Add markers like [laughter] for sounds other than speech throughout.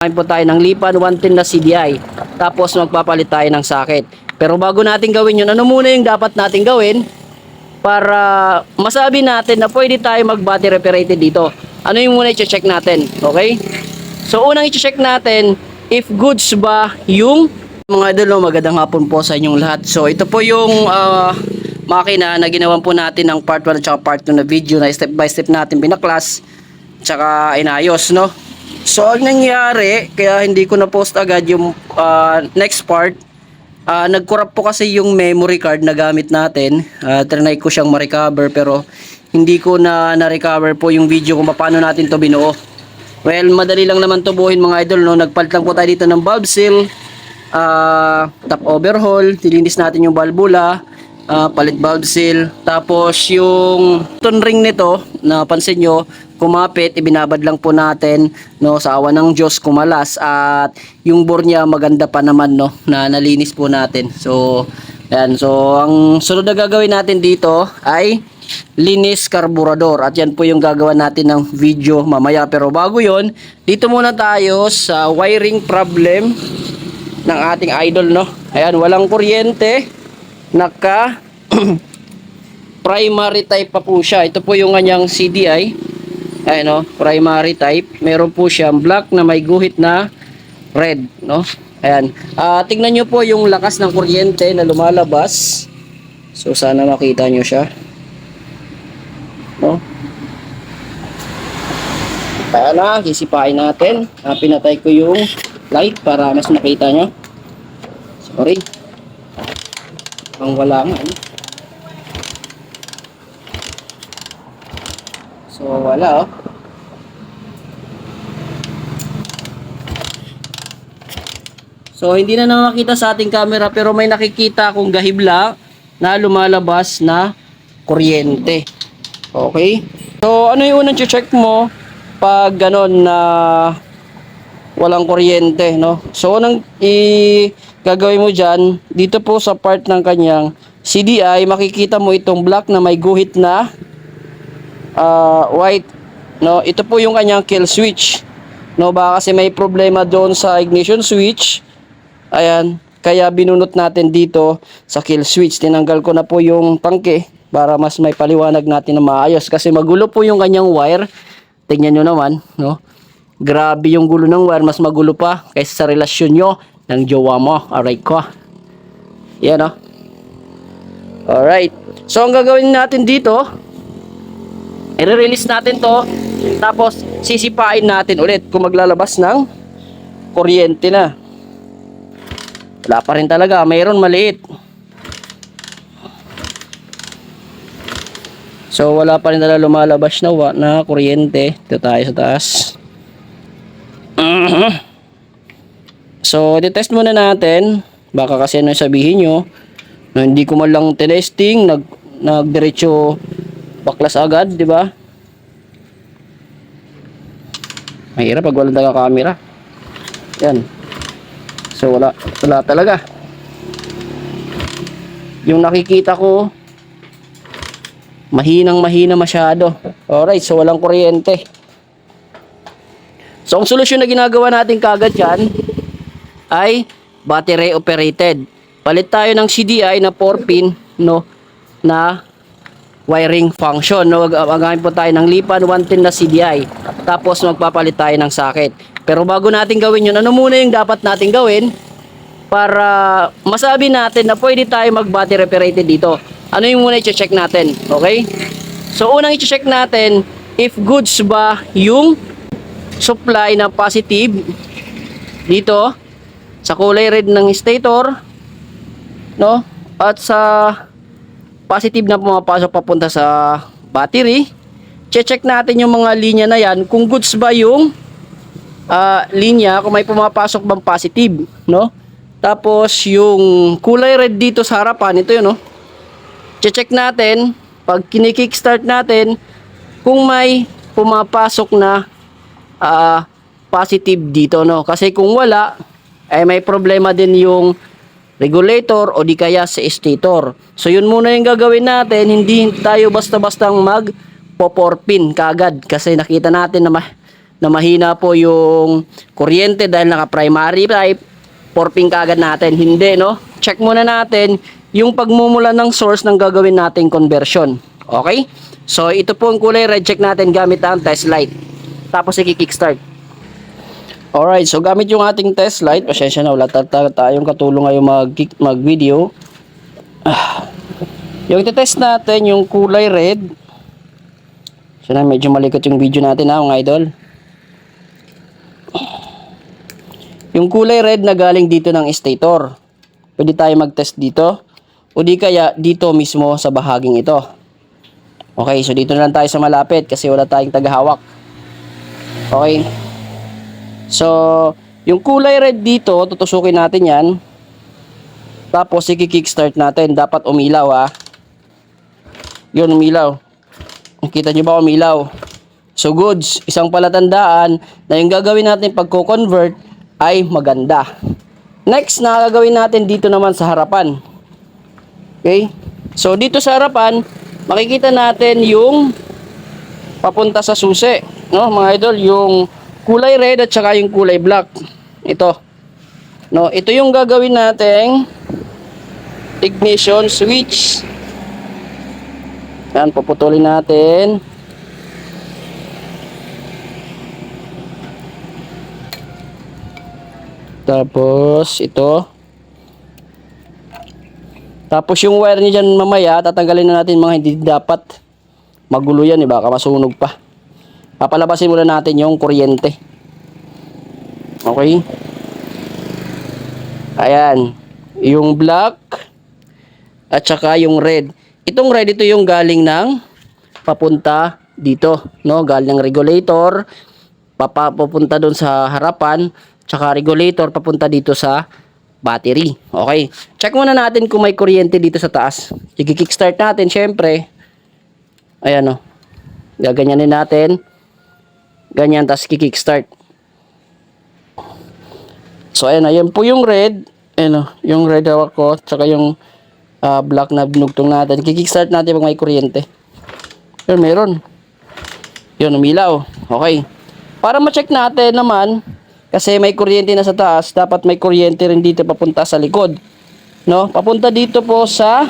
Kain po tayo ng lipan 110 na CDI. Tapos magpapalit tayo ng socket. Pero bago natin gawin yun, ano muna yung dapat natin gawin para masabi natin na pwede tayo mag battery operated dito. Ano yung muna i-check natin, okay? So unang i-check natin if goods ba yung mga idol, no, magandang hapon po sa inyong lahat. So ito po yung ah, makina na ginawan po natin ng part 1 at part 2 na video na step by step natin binaklas tsaka inayos, no? So ang nangyari, kaya hindi ko na post agad yung ah, next part Ah, nag-corrupt po kasi yung memory card na gamit natin. Ah, trinay ko siyang ma-recover pero hindi ko na na-recover po yung video kung paano natin to binuo. Well, madali lang naman to buuhin mga idol, no? Nagpalit lang po tayo dito ng valve seal, ah, top overhaul, tilinis natin yung valvula, ah, palit valve seal, tapos yung ton ring nito, napansin nyo, kumapit, ibinabad lang po natin, no, sa awa ng Diyos, kumalas, at yung bore niya maganda pa naman, no, na nalinis po natin. So, ayan, so, ang sunod na gagawin natin dito ay linis carburetor at yan po yung gagawa natin ng video mamaya. Pero bago yon dito muna tayo sa wiring problem ng ating idol no? Ayan walang kuryente naka [clears throat] primary type pa po siya. Ito po yung kanyang CDI ayan no primary type meron po siyang black na may guhit na red no ayan Ah, tingnan nyo po yung lakas ng kuryente na lumalabas so sana makita nyo siya no kaya na, sisipain natin. Ah, pinatay ko yung light para mas makita nyo. Sorry. Ang wala nga. Ano? So, wala oh. So, hindi na nakakita sa ating camera pero may nakikita akong gahibla na lumalabas na kuryente. Okay? So, ano yung unang check mo pag ganon na walang kuryente, no? So, unang i gagawin mo dyan, dito po sa part ng kanyang CDI, makikita mo itong black na may guhit na ah, white, no? Ito po yung kanyang kill switch. No, baka kasi may problema doon sa ignition switch. Ayan, kaya binunot natin dito sa kill switch. Tinanggal ko na po yung tangke para mas may paliwanag natin na maayos kasi magulo po yung kanyang wire. Tingnan nyo naman, no? Grabe yung gulo ng wire, mas magulo pa kaysa sa relasyon nyo ng jowa mo. Alright ko. Yan, no? Alright. So, ang gagawin natin dito, i-release natin to, tapos sisipain natin ulit kung maglalabas ng kuryente na. Wala pa rin talaga. Mayroon maliit. So, wala pa rin talaga lumalabas na, na kuryente. Ito tayo sa taas. Mhm. So, test muna natin. Baka kasi ano sabihin nyo. No, hindi ko man lang tinesting. Nag, nagdiretso baklas agad, di ba? Mahirap pag walang taga camera. Yan. So wala, wala talaga. Yung nakikita ko mahinang mahina masyado. Alright, so walang kuryente. So ang solusyon na ginagawa natin kagad dyan ay battery operated. Palit tayo ng CDI na 4 pin no na wiring function. No, Mag- magamit po tayo ng lipan 110 na CDI. Tapos magpapalit tayo ng socket. Pero bago natin gawin yun, ano muna yung dapat natin gawin para masabi natin na pwede tayo mag battery operated dito. Ano yung muna i-check natin, okay? So unang i-check natin if goods ba yung supply na positive dito sa kulay red ng stator no? At sa positive na pumapasok papunta sa battery, che-check natin yung mga linya na yan kung goods ba yung ah, linya kung may pumapasok bang positive, no? Tapos yung kulay red dito sa harapan, ito yun, no? Che-check natin pag kini-kickstart natin kung may pumapasok na ah, positive dito, no? Kasi kung wala, ay may problema din yung regulator o di kaya sa stator. So yun muna yung gagawin natin, hindi tayo basta-bastang mag po pin kagad kasi nakita natin na ma- na mahina po yung kuryente dahil naka-primary type, porping kagad natin. Hindi, no? Check muna natin yung pagmumula ng source ng gagawin nating conversion. Okay? So, ito po ang kulay red. Check natin gamit ang test light. Tapos, i-kickstart. Alright, so gamit yung ating test light. Pasensya na, wala ta- ta- tayong katulong ngayon mag, mag-video. Ah. Yung test natin, yung kulay red. So na, medyo malikot yung video natin ha, mga idol. Yung kulay red na galing dito ng stator. Pwede tayo mag-test dito. O di kaya dito mismo sa bahaging ito. Okay, so dito na lang tayo sa malapit kasi wala tayong tagahawak. Okay. So, yung kulay red dito, tutusukin natin yan. Tapos, i-kickstart natin. Dapat umilaw ha. Yun, umilaw. Nakita nyo ba umilaw? So, goods. Isang palatandaan na yung gagawin natin pagko-convert ay maganda. Next na gagawin natin dito naman sa harapan. Okay? So, dito sa harapan, makikita natin yung papunta sa susi. No, mga idol, yung kulay red at saka yung kulay black. Ito. No, ito yung gagawin nating ignition switch. Yan, puputulin natin. Tapos, ito. Tapos yung wire niya dyan mamaya, tatanggalin na natin mga hindi dapat magulo yan, eh, baka masunog pa. Papalabasin muna natin yung kuryente. Okay? Ayan. Yung black at saka yung red. Itong red, ito yung galing ng papunta dito. No? Galing ng regulator, papa, papunta doon sa harapan, tsaka regulator papunta dito sa battery. Okay. Check muna natin kung may kuryente dito sa taas. I-kickstart natin, syempre. Ayan o. Gaganyanin natin. Ganyan, tapos kickstart. So, ayan na. Yan po yung red. Ayan o. Yung red hawak ko. Tsaka yung ah, black na binugtong natin. Kickstart natin pag may kuryente. Yun, meron. Yun, umilaw. Okay. Para ma-check natin naman, kasi may kuryente na sa taas, dapat may kuryente rin dito papunta sa likod. No? Papunta dito po sa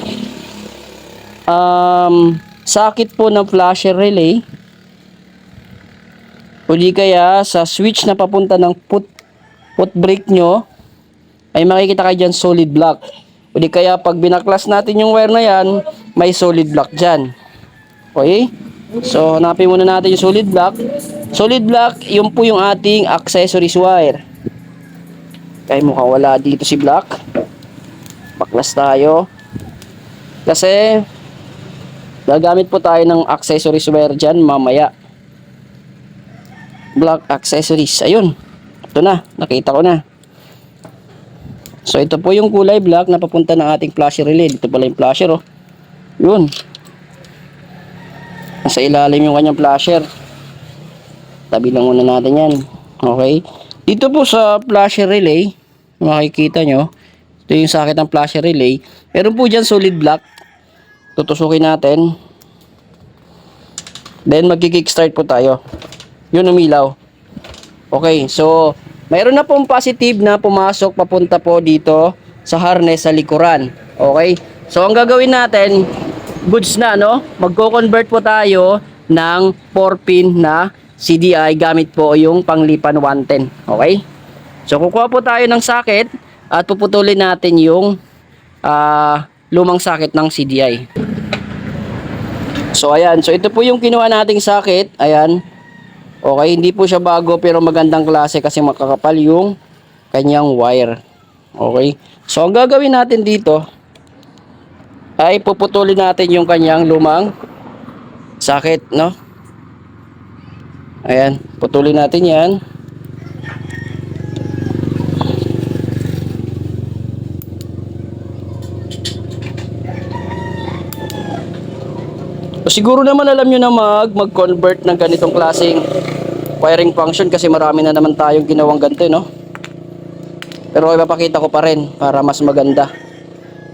um, sakit po ng flasher relay. O di kaya sa switch na papunta ng put, put brake nyo, ay makikita kayo dyan solid block. O di kaya pag binaklas natin yung wire na yan, may solid block dyan. Okay? So, hanapin muna natin yung solid block. Solid block, yun po yung ating accessories wire. Kaya mukhang wala dito si block. Baklas tayo. Kasi, gagamit po tayo ng accessories wire dyan mamaya. Block accessories. Ayun. Ito na. Nakita ko na. So, ito po yung kulay black na papunta ng ating flasher relay. Dito pala yung flasher, oh. Yun. Nasa ilalim yung kanyang flasher. Tabi lang muna natin yan. Okay. Dito po sa flasher relay, makikita nyo, ito yung sakit ng flasher relay. Meron po dyan solid block. Tutusukin natin. Then magki-kickstart po tayo. Yun umilaw. Okay, so mayroon na pong positive na pumasok papunta po dito sa harness sa likuran. Okay? So ang gagawin natin, goods na no? Magko-convert po tayo ng 4-pin na CDI gamit po yung panglipan 110. Okay? So kukuha po tayo ng socket at puputulin natin yung ah, lumang socket ng CDI. So ayan, so ito po yung kinuha nating socket. Ayan. Okay, hindi po siya bago pero magandang klase kasi makakapal yung kanyang wire. Okay. So ang gagawin natin dito ay puputulin natin yung kanyang lumang socket, no? Ayan, putulin natin 'yan. So, siguro naman alam nyo na mag mag-convert ng ganitong klaseng wiring function kasi marami na naman tayong ginawang ganito, no? Pero ipapakita ko pa rin para mas maganda.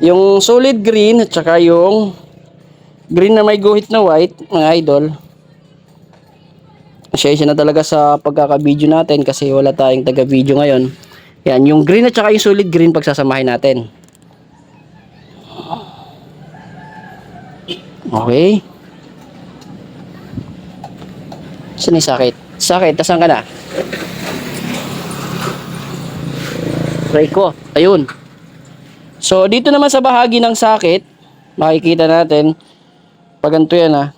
Yung solid green at saka yung green na may guhit na white, mga idol. Pasensya na talaga sa pagkaka-video natin kasi wala tayong taga-video ngayon. Yan, yung green at saka yung solid green pagsasamahin natin. Okay. Saan yung sakit? Sakit, tasan ka na? Try ko. Ayun. So, dito naman sa bahagi ng sakit, makikita natin, pag ganito yan ha,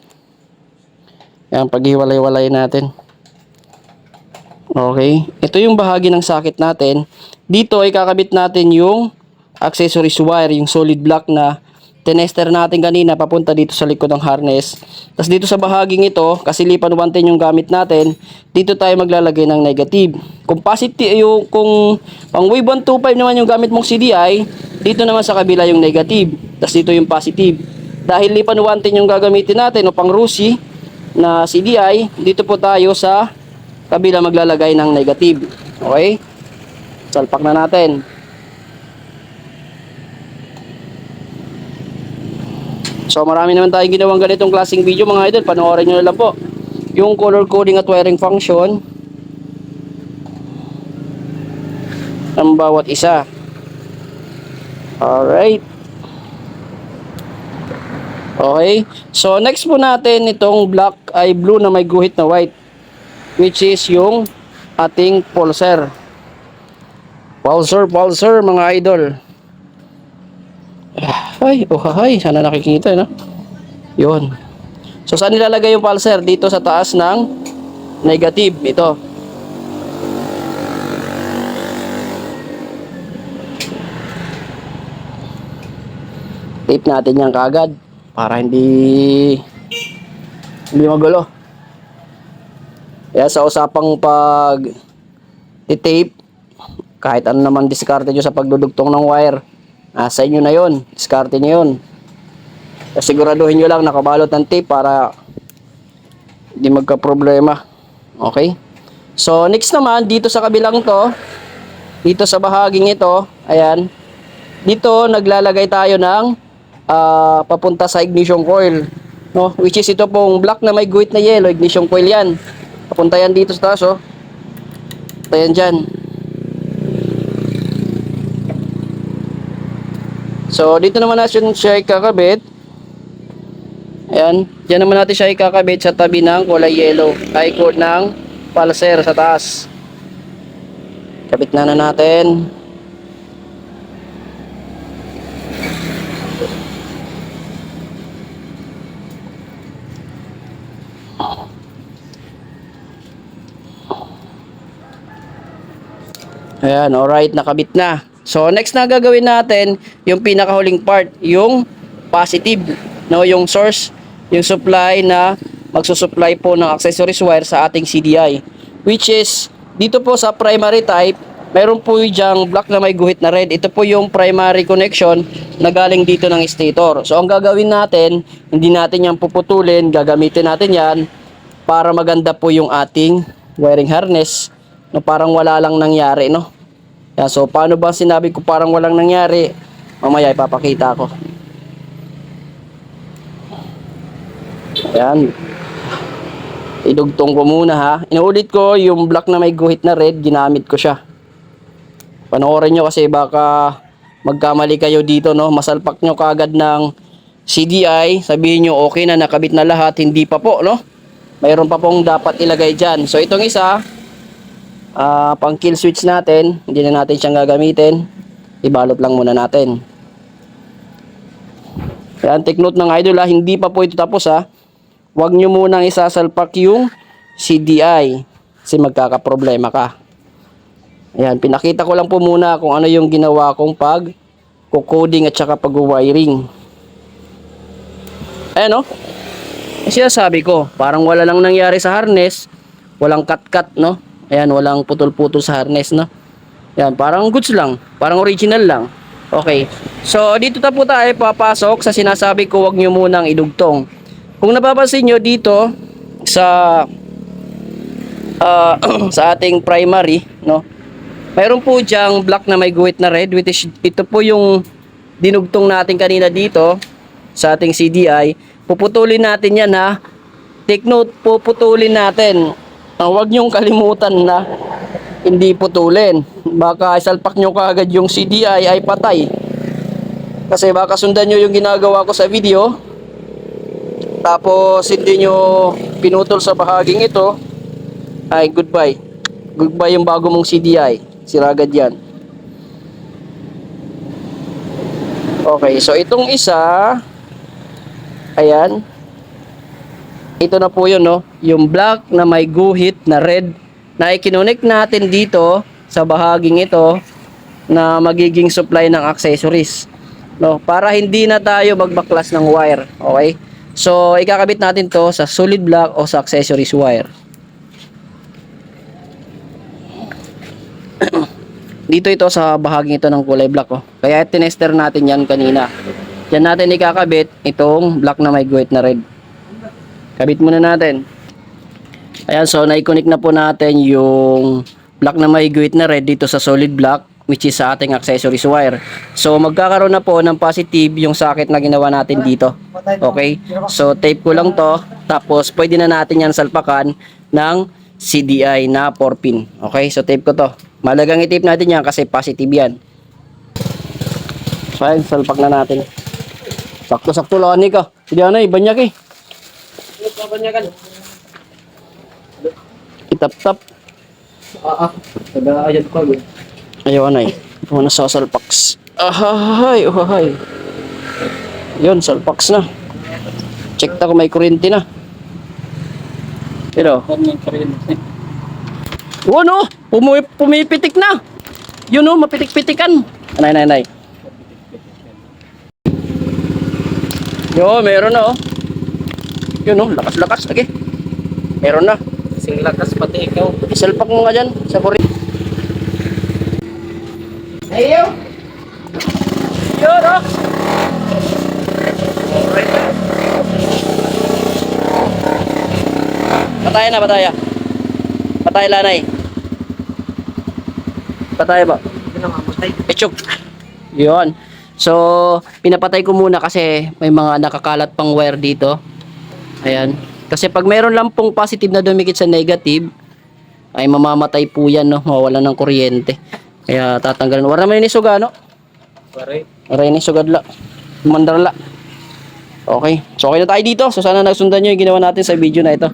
yan, paghiwalay-walay natin. Okay. Ito yung bahagi ng sakit natin. Dito ay kakabit natin yung accessories wire, yung solid block na tinester natin kanina papunta dito sa likod ng harness. Tapos dito sa bahaging ito, kasi lipan 110 yung gamit natin, dito tayo maglalagay ng negative. Kung positive, yung, kung pang wave 125 naman yung gamit mong CDI, dito naman sa kabila yung negative. Tapos dito yung positive. Dahil lipan 110 yung gagamitin natin o pang Rusi na CDI, dito po tayo sa kabila maglalagay ng negative. Okay? Salpak na natin. So marami naman tayong ginawang ganitong klaseng video mga idol. Panoorin nyo na lang po. Yung color coding at wiring function ng bawat isa. Alright. Okay. So next po natin itong black ay blue na may guhit na white. Which is yung ating pulser. Pulser, pulser mga idol. Ay, oh hay, sana nakikita, no? Yun. So, saan nilalagay yung pulser? Dito sa taas ng negative. Ito. Tape natin yan kagad para hindi hindi magulo. Kaya sa usapang pag i-tape, kahit ano naman diskarte nyo sa pagdudugtong ng wire, nasa inyo na yon diskarte nyo yun. Siguraduhin nyo lang nakabalot ng tape para hindi magka problema okay? So next naman dito sa kabilang to dito sa bahaging ito ayan. Dito naglalagay tayo ng ah, papunta sa ignition coil no? Which is ito pong black na may guhit na yellow ignition coil yan. Papunta yan dito sa taas oh. Papunta yan dyan So, dito naman natin siya ikakabit. Ayan. Diyan naman natin siya ikakabit sa tabi ng kulay yellow. Ay, cord ng pulser sa taas. Kabit na na natin. Ayan, alright, nakabit na. So, next na gagawin natin, yung pinakahuling part, yung positive, no, yung source, yung supply na magsusupply po ng accessories wire sa ating CDI. Which is, dito po sa primary type, meron po yung black na may guhit na red. Ito po yung primary connection na galing dito ng stator. So, ang gagawin natin, hindi natin yan puputulin, gagamitin natin yan para maganda po yung ating wiring harness no parang wala lang nangyari no yan, so paano ba sinabi ko parang walang nangyari? Mamaya ipapakita ko yan. Idugtong ko muna ha? Inuulit ko yung black na may guhit na red ginamit ko siya. Panoorin nyo kasi baka magkamali kayo dito no? Masalpak nyo kagad ng CDI sabihin nyo okay na nakabit na lahat hindi pa po no? Mayroon pa pong dapat ilagay dyan. So, itong isa, ah, pang kill switch natin, hindi na natin siyang gagamitin. Ibalot lang muna natin. Yan, take note ng idol ha, hindi pa po ito tapos ha. Huwag nyo munang isasalpak yung CDI kasi magkakaproblema ka. Ayan, pinakita ko lang po muna kung ano yung ginawa kong pag coding at saka pag-wiring. Ayan o. Kasi sabi ko, parang wala lang nangyari sa harness, walang cut-cut, no? Ayan, walang putol-putol sa harness, no? Ayan, parang goods lang, parang original lang. Okay. So, dito na po tayo papasok sa sinasabi ko, wag nyo munang idugtong. Kung napapansin nyo dito, sa ah, [clears throat] sa ating primary, no? Mayroon po diyang black na may guhit na red, which is, ito po yung dinugtong natin kanina dito sa ating CDI. Puputulin natin yan ha. Take note, puputulin natin. Ang huwag niyong kalimutan na hindi putulin. Baka isalpak nyo kaagad yung CDI ay patay. Kasi baka sundan nyo yung ginagawa ko sa video. Tapos hindi nyo pinutol sa bahaging ito. Ay goodbye. Goodbye yung bago mong CDI. Sira agad yan. Okay, so itong isa, ayan, ito na po yun, no? Yung black na may guhit na red na ikinonect natin dito sa bahaging ito na magiging supply ng accessories. No? Para hindi na tayo magbaklas ng wire. Okay? So, ikakabit natin to sa solid block o sa accessories wire. [clears throat] dito ito sa bahaging ito ng kulay black. Oh. Kaya tinester natin yan kanina. Diyan natin ikakabit itong black na may guhit na red. Kabit muna natin. Ayan, so na-connect na po natin yung black na may guhit na red dito sa solid block which is sa ating accessories wire. So magkakaroon na po ng positive yung socket na ginawa natin dito. Okay? So tape ko lang to tapos pwede na natin yan salpakan ng CDI na 4 pin. Okay? So tape ko to. Malagang i-tape natin yan kasi positive yan. So ayun, salpak na natin. Sakto-sakto lang ni ka. Hindi ano, ibanyak eh. Itap-tap. Ah, ah. Taga ayun ko. Ayaw na eh. Ito na sa salpaks. Ahay, ahay. Yun, salpaks na. Check ta kung may kuryente na. Pero, oh no, pumi pumipitik na. Yun no, mapitik-pitikan. Anay, anay, anay. Yo, meron na oh. Yun no, lakas-lakas lagi. Meron na. Sing lakas pati ikaw. Isalpak mo nga dyan sa. Ayo! Yun oh! Patay na, patay. Patay lanay. Patay ba? Echok. Yun. So, pinapatay ko muna kasi may mga nakakalat pang wire dito. Ayan. Kasi pag meron lang pong positive na dumikit sa negative, ay mamamatay po yan, no? Mawalan ng kuryente. Kaya tatanggalin. Wala naman ni suga, no? Pare. Wala ni sugadla. Mandarla. Okay. So, okay na tayo dito. So, sana nasundan nyo yung ginawa natin sa video na ito.